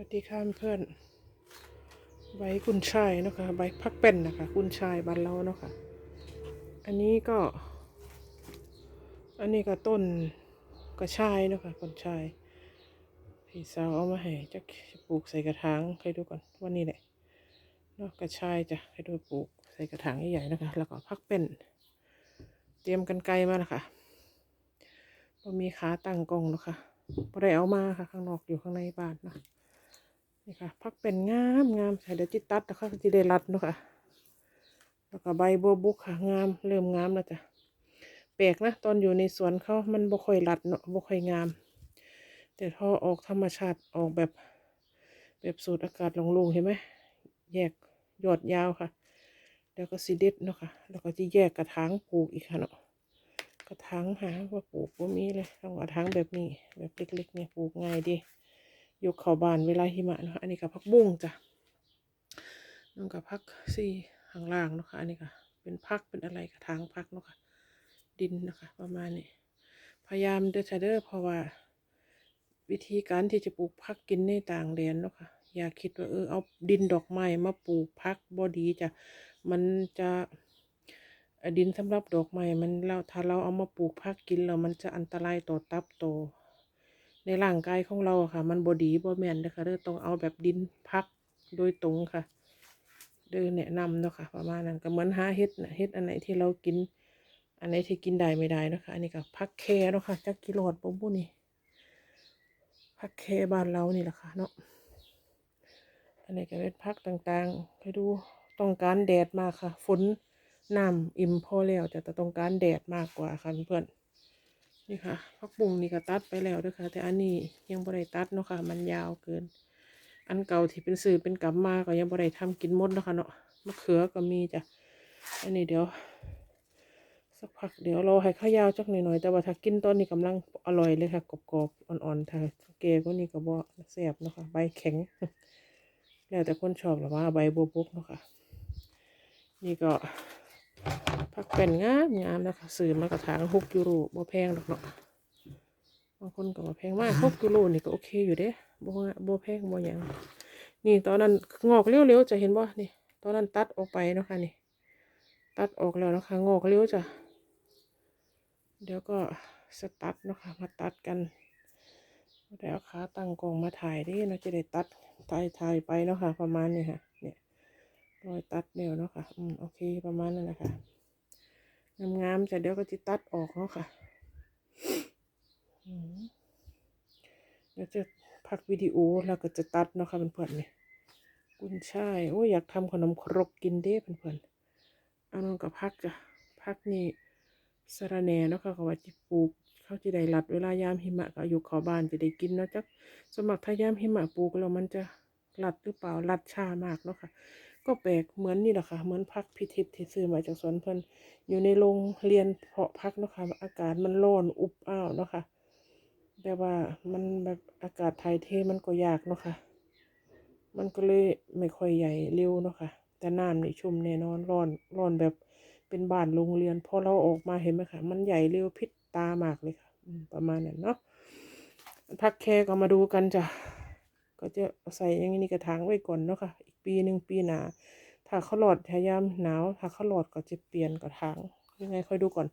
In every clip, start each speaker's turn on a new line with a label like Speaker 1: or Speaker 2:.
Speaker 1: วัสดีค่ะเพื่อนใบกุนชายนะคะใบพักเป็นนะคะกุนชายบานเราเนาะค่ะอันนี้ก็ อันนี้ก็ต้นกระชายเนาะค่ะกุนชายพี่สาวเอามาให้จะปลูกใส่กระถางให้ดูก่อนว่านี่แหละเนาะกระชายจะให้ดูปลูกใส่กระถางใหญ่ๆนะคะ แล้วก็พักเป็น เตรียมกันไกลมานะคะบ่มีขาตั้งกองเนาะคะบ่ได้เอามาค่ะ ข้างนอกอยู่ข้างในบ้านเนาะ นี่ค่ะพักเป็นงามงามใส่เดี๋ยวจิตัดนะคะจิได้รัดเนาะค่ะแล้วก็ใบบัวบุกค่ะงามเริ่มงามแล้วจ้ะแปลกนะตอนอยู่ในสวนเขามันบ่ค่อยรัดเนาะบ่ค่อยงาม แต่พอออกธรรมชาติออกแบบ แบบสูดอากาศโล่งเห็นไหมแยกยอดยาวค่ะ แล้วก็สีเด็ดเนาะค่ะ แล้วก็จะแยกกระถางปลูกอีกค่ะเนาะกระถางหาว่าปลูกว่ามีเลยต้องกระถางแบบนี้แบบเล็กๆเนี่ยปลูกง่ายดี ยกเข้าบ้านเวลาหิมะเนาะอันนี้ก็พักบุ้งจ้ะนั่นก็พักซี่ข้างล่างเนาะค่ะอันนี้ก็เป็นพักเป็นอะไรกระถางพักเนาะค่ะดินนะคะประมาณนี้พยายามเดอเด้อเพราะว่า วิธีการที่จะปลูกพักกินในต่างแดนเนาะค่ะอย่าคิดว่าเออเอาดินดอกไม้มาปลูกพักบอดีจ้ะมันจะดินสำหรับดอกไม้มันเราถ้าเราเอามาปลูกพักกินแล้วมันจะอันตรายต่อตับโต ในร่างกายของเราอะค่ะ มันบดีบ่แม่นเด้อค่ะเด้อต้องเอาแบบดินพักโดยตรงค่ะ เด้อแนะนำเนาะค่ะ ประมาณนั้นก็เหมือนหาเฮ็ดนะเฮ็ดอันไหนที่เรากิน อันไหนที่กินได้ไม่ได้นะคะอันนี้ก็พักแคเนาะค่ะจักกิโลดบ่บุนี่พักแคบ้านเรานี่แหละค่ะเนาะอันนี้ก็เป็นพักต่างๆให้ดูต้องการแดดมากค่ะ ฝนน้ำอิ่มพอแล้วแต่ต้องการแดดมากกว่าค่ะเพื่อน นี่ค่ะพักบุ้งนี่ก็ตัดไปแล้วด้วยค่ะ แต่อันนี้ยังบ่ได้ตัดเนาะค่ะ มันยาวเกิน อันเก่าที่เป็นสื่อเป็นกำมาก็ยังบ่ได้ทำกินหมดเนาะค่ะเนาะมะเขือก็มีจ้ะอันนี้เดี๋ยว สักพักเดี๋ยวรอให้ข้าวยาวจักหน่อยๆแต่ว่าถ้ากินตอนนี้กำลังอร่อยเลยค่ะกรอบๆอ่อนๆถ้าแก่ก็นี่ก็บ่แซ่บเนาะค่ะใบแข็ง แล้วแต่คนชอบหรือว่าใบบัวบกเนาะค่ะนี่ก็ ผักเป็นงามงามนะคะซื้อมากระถางหกยูโรบ่แพงหรอกเนาะบางคนก็บ่แพงมากหกยูโรนี่ก็โอเคอยู่เด้บ่บ่แพงบ่หยังนี่ตอนนั้นงอกเร็วๆจะเห็นบ่นี่ ตอนนั้นตัดออกไปนะคะนี่ ตัดออกแล้วนะคะงอกเร็วจ้ะเดี๋ยวก็สตัดนะคะมาตัดกันแล้วขาตั้งกองมาถ่ายดิเนาจะได้ตัดถ่ายถ่ายไปเนาะค่ะประมาณนี้ค่ะ เนี่ยรอยตัดเดียวเนาะค่ะอืมโอเคประมาณนั้นนะคะ งามๆจะเดี๋ยวก็จะตัดออกเนาะค่ะเดี๋ยวจะพักวิดีโอแล้วก็จะตัดเนาะค่ะเพื่อนๆนี่กุนช่ายโอ้ยอยากทำขนมครกกินเด้เพื่อนๆเอานอนกับพักจ้ะพักนี่สะระแหน่เนาะค่ะเขาว่าจิปลูกเขาจะได้รัดเวลายามหิมะก็อยู่ขาบ้านจะได้กินเนาะจักสมัครถ้ายามหิมะปลูกแล้วมันจะ รัดหรือเปล่ารัดช้ามากเนาะค่ะ ก็แปลกเหมือนนี่แหละค่ะ เหมือนพักพิทิพที่ซื้อมาจากสวนเพิ่นอยู่ในโรงเรียนเพาะพักเนาะค่ะอากาศมันร้อนอุบอ้าวเนาะค่ะแต่ว่ามันแบบอากาศไทยเทมันก็ยากเนาะค่ะ มันก็เลยไม่ค่อยใหญ่เร็วเนาะค่ะ แต่น้ำนี่ชุ่มแน่นอนร้อนร้อนแบบเป็นบ้านโรงเรียนพอเราออกมาเห็นไหมคะมันใหญ่เร็วพิษตามากเลยค่ะ ประมาณนั้นเนาะพักแค่ก็มาดูกันจ้ะ ก็จะใส่อย่างนี้กระถางไว้ก่อนเนาะค่ะ อีกปีหนึ่งปีหนา ถ้าเขาหลอดพยายามหนาว ถ้าเขาหลอดก็จะเปลี่ยนกระถาง ยังไงค่อยดูก่อน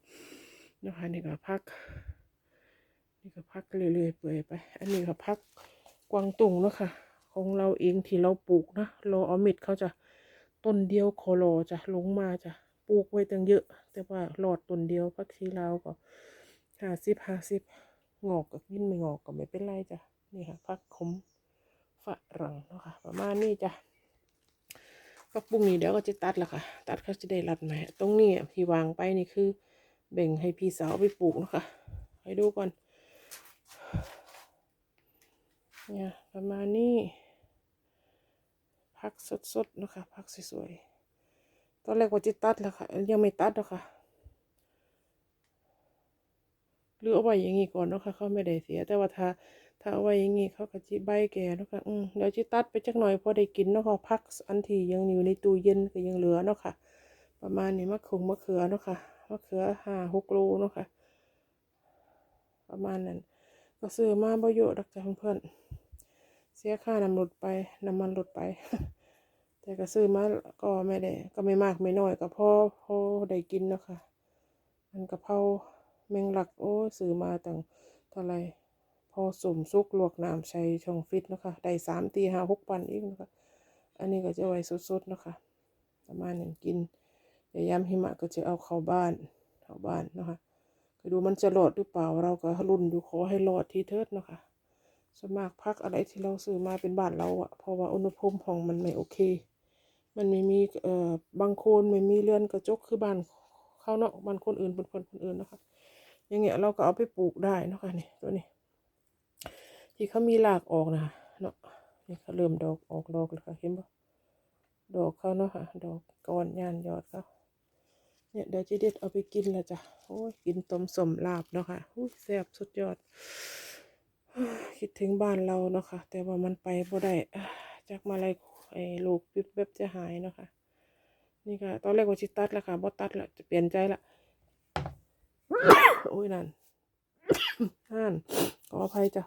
Speaker 1: นะคะนี่ก็พัก นี่ก็พักเรื่อยๆเปื่อยไป อันนี้ก็พักกวางตุงเนาะค่ะ ของเราเองที่เราปลูกนะเราเอม็ดเขาจะต้นเดียวโคโลจะลงมาจะปลูกไว้ตั้งเยอะ แต่ว่าหลอดต้นเดียวพักชีลาวก็ห้าสิบห้าสิบงอกก็กินไม่งอกก็ไม่เป็นไรจ้ะนี่ค่ะพักขม ฝรั่งเนาะค่ะ ประมาณนี้จ้ะพักปุ้งนี้เดี๋ยวก็จะตัดละค่ะ ตัดเขาจะได้รัดใหม่ตรงนี้ที่วางไปนี่คือ แบ่งให้พี่สาวไปปลูกนะคะให้ดูก่อน เนี่ยประมาณนี้พักสดๆนะคะพักสวยๆตอนแรกว่าจะตัดแล้วค่ะ ยังไม่ตัดหรอกค่ะ หรือเอาไว้อย่างงี้ก่อนเนาะค่ะเขาไม่ได้เสีย แต่ว่าถ้าถ้าเอาไว้อย่างงี้เขาก็จิใบแก่เนาะค่ะอืมเดี๋ยวจิตัดไปจักหน่อยพอได้กินเนาะค่ะพักอันที่ยังอยู่ในตู้เย็นก็ยังเหลือเนาะค่ะ ประมาณนี้มะขงมะเขือเนาะค่ะมะเขือห้าหกโลเนาะค่ะ ประมาณนั้น ก็ซื้อมาบ่เยอะดอกจ้ะเพื่อนๆเสียค่าน้ำรถไปน้ำมันรถไปแต่ก็ซื้อมาก็ไม่ได้ ก็ไม่มากไม่น้อยก็พอพอได้กินเนาะคะมันกะเพรา แมงลักโอ้ยซื้อมาตั้งเท่าไรพอสมซุกลวกน้ำใส่ช่องฟิตนะคะได้สามตีห้าหกปันอีกนะคะอันนี้ก็จะไว้สดๆนะคะประมาณหนึ่งกินเดี๋ยวยามหิมะก็จะเอาเข้าบ้านเข้าบ้านนะคะก็ดูมันจะรอดหรือเปล่าเราก็รุ่นดูขอให้รอดทีเถิดนะคะสมากพักอะไรที่เราซื้อมาเป็นบ้านเราอะเพราะว่าอุณหภูมิห้องมันไม่โอเค มันไม่มีเอ่อบางคนไม่มีเรือนกระจกคือบ้านเขาเนาะบ้านคนอื่นเป็นคนคนอื่นนะคะ อย่างเงี้ยเราก็เอาไปปลูกได้นะคะนี่ตัวนี้ ที่เขามีรากออกนะเนาะนี่เขาเริ่มดอกออกดอกแล้วค่ะเห็นปะดอกเขาเนาะค่ะดอกก้อนยานยอดเขาเนี่ยเดี๋ยวจะเด็ดเอาไปกินล้วจ้ะโอ้ยกินต้มสมลาบเนาะค่ะอุ้ยแซ่บสุดยอด คิดถึงบ้านเราเนาะค่ะแต่ว่ามันไปบ่ได้จากมาอะไรไอ้ลูกปิ๊บเว็บจะหายเนาะค่ะนี่ค่ะ ตอนแรกว่าจิตัดล้วค่ะบ่ตัดละจะเปลี่ยนใจละ โอ้ยนั่นนั่นขออภัยจ้ะ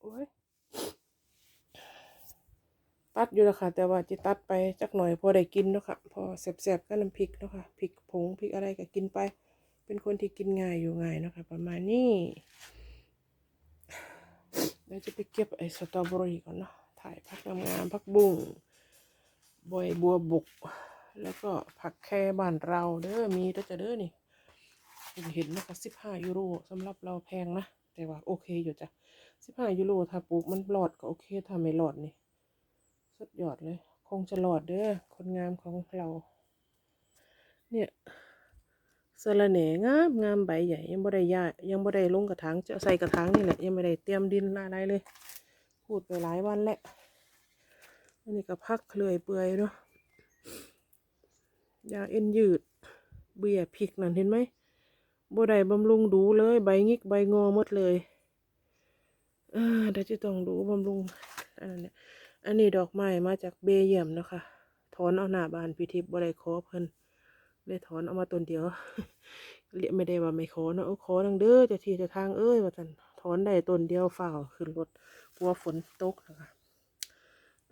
Speaker 1: โอ้ยตัดอยู่แล้วค่ะ แต่ว่าจิตัดไปจักหน่อยพอได้กินเนาะค่ะ พอแสบๆก็น้ำพริกเนาะค่ะพริกผงพริกอะไรก็กินไป เป็นคนที่กินง่ายอยู่ง่ายเนาะค่ะ ประมาณนี้เดี๋ยวจะไปเก็บไอ้สตรอเบอรี่ก่อนเนาะถ่ายผักงามๆผักบุ้งบอยบัวบุก แล้วก็ผักแค่บ้านเราเด้อมีเด้อจะเด้อนี่ เห็นนะคะสิบห้ายูโรสำหรับเราแพงนะ แต่ว่าโอเคอยู่จ้ะสิบห้ายูโรถ้าปลูกมันหลอดก็โอเคถ้าไม่หลอดนี่ สุดยอดเลย คงจะหลอดเด้อคนงามของเรา เนี่ยสระแหน่งามงามใบใหญ่ยังบ่ได้ย่ายังบ่ได้ลงกระถางจะใส่กระถางนี่แหละยังไม่ได้เตรียมดินอะไรเลย พูดไปหลายวันแล้วอันนี้ก็พักเลยเปื่อยเนาะยาเอ็นยืดเบียพริกนั่นเห็นไหม บ่ได้บำรุงดูเลย ใบงิกใบงอหมดเลยเออเดี๋ยวจะต้องดูบำรุงอันนั้นเนี่ยอันนี้ดอกไม้มาจากเบเยียมนะคะถอนเอาหน้าบานพิทิพบ่ได้ขอเพิ่นเลยถอนเอามาต้นเดียวเรียกไม่ได้ว่าไม่ขอเนอะเอาขอดังเด้อจะที่จะทางเอ้ยว่าท่านถอนได้ต้นเดียวฝ่าขึ้นรถกลัวฝนตกนะคะ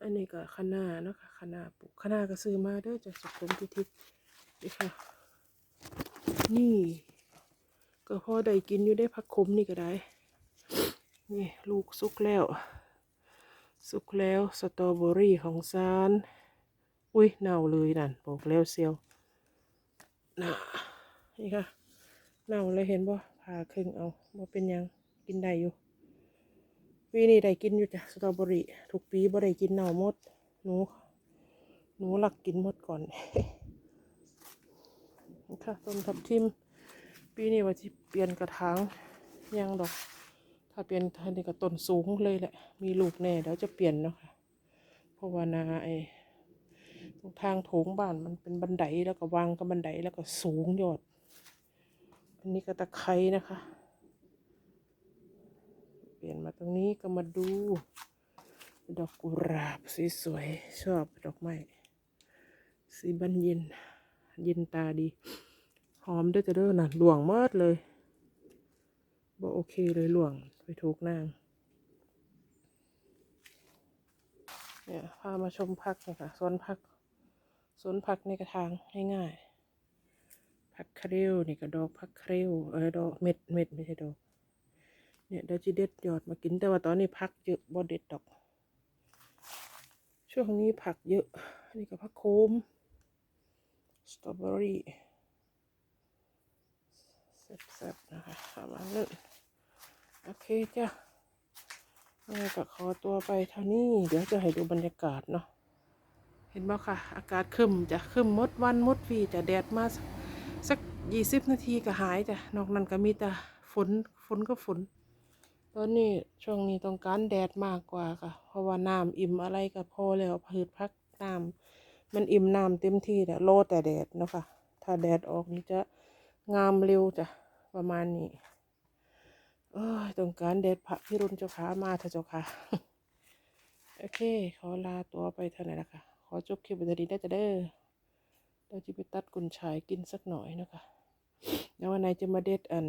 Speaker 1: อันนี้ก็คะน้าเนาะค่ะคะน้าปลูกคะน้าก็ซื้อมาเด้อจากสุขุมพิทิพนี่ค่ะนี่ ก็พอได้กินอยู่ได้พักคมนี่ก็ได้ นี่ลูกสุกแล้ว สุกแล้วสตรอเบอรี่ของซาน อุ้ยเน่าเลยนั่นบอกแล้วเซียวน่ะนี่ค่ะเน่าเลยเห็นบ่ผ่าครึ่งเอาบ่เป็นยังกินได้อยู่ปีนี้ได้กินอยู่จ้ะสตรอเบอรี่ทุกปีบ่ได้กินเน่าหมดหนูหนูหลักกินหมดก่อนนี่ค่ะต้นทับทิม ปีนี้ว่าที่เปลี่ยนกระถางยังดอก ถ้าเปลี่ยนทันนี้ก็ต้นสูงเลยแหละ มีลูกแน่เดี๋ยวจะเปลี่ยนเนาะค่ะเพราะว่านาไอตรงทางโถงบ้านมันเป็นบันไดแล้วก็วางกับบันไดแล้วก็สูงยอด อันนี้ก็ตะไคร้นะคะ เปลี่ยนมาตรงนี้ก็มาดู ดอกกุหลาบสวยๆชอบดอกไม้สีบันเย็น เย็นตาดี หอมด้วยจะเด้อนะหลวงหมดเลยบ่โอเคเลยหลวงไปถูกนางเนี่ยพามาชมพักนะคะสวนพักสวนผักในกระถางง่ายๆผักคาเรลนี่ก็ดอกผักคาเรลเออดอกเม็ดเม็ดไม่ใช่ดอกเนี่ยเดี๋ยวจะเด็ดยอดมากินแต่ว่าตอนนี้ผักเยอะบ่เด็ดดอก ช่วงนี้ผักเยอะนนี้ก็ผักโคมสตรอเบอรี่ แซ่บๆนะคะประมาณนั้นโอเคจ้ะยังไงก็ขอตัวไปเท่านี้ เดี๋ยวจะให้ดูบรรยากาศเนาะเห็นบ่ค่ะ อากาศคึมจะคึมมดวันมดวีจะแดดมาสักยี่สิบนาทีก็หายจ้ะนอกนั้นก็มีแต่ฝนฝนก็ฝนตอนนี้ช่วงนี้ต้องการแดดมากกว่าค่ะ เพราะว่าน้ำอิ่มอะไรก็พอแล้วพืชพักน้ำมันอิ่มน้ำเต็มที่แต่โลแต่แดดเนาะค่ะ ถ้าแดดออกนี่จะ งามเร็วจ้ะประมาณนี้เอ้ยต้องการแดดพระพิรุณเจ้าขามาเถอะเจ้าค่ะ โอเค ขอลาตัวไปเท่านั้นนะค่ะ ขอจบคลิปวันนี้ได้จะเด้อเราจะไปตัดกุนชายกินสักหน่อยนะคะแล้ววันไหนจะมาเด็ดอัน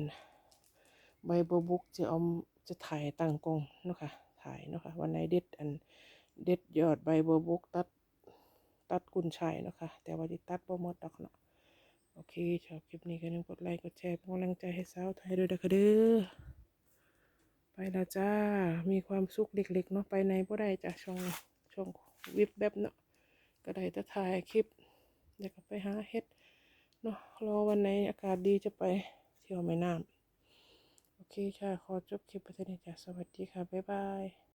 Speaker 1: ใบบัวบุกจะเอาจะถ่ายตั้งกงนะคะถ่ายนะคะวันไหนเด็ดอันเด็ดยอดใบบัวบกตัดตัดกุนชัยนะคะแต่ว่าจะตัดบ่หมดดอกเนาะ โอเคชอบคลิปนี้ก็อย่าลืมกดไลค์กดแชร์เป็นกำลังใจให้สาวไทยด้วยนะคะเด้อไปแล้วจ้า มีความสุขเล็กๆเนาะไปไหนบ่ได้จ้ะช่องช่องวิบแบบเนาะก็ได้แต่ถ่ายคลิปเดี๋ยวก็ไปหาเฮ็ดเนาะรอวันไหนอากาศดีจะไปเที่ยวแม่น้ำโอเคค่ะ ขอจบคลิปไปเท่านี้จ้ะสวัสดีค่ะ บ๊ายบาย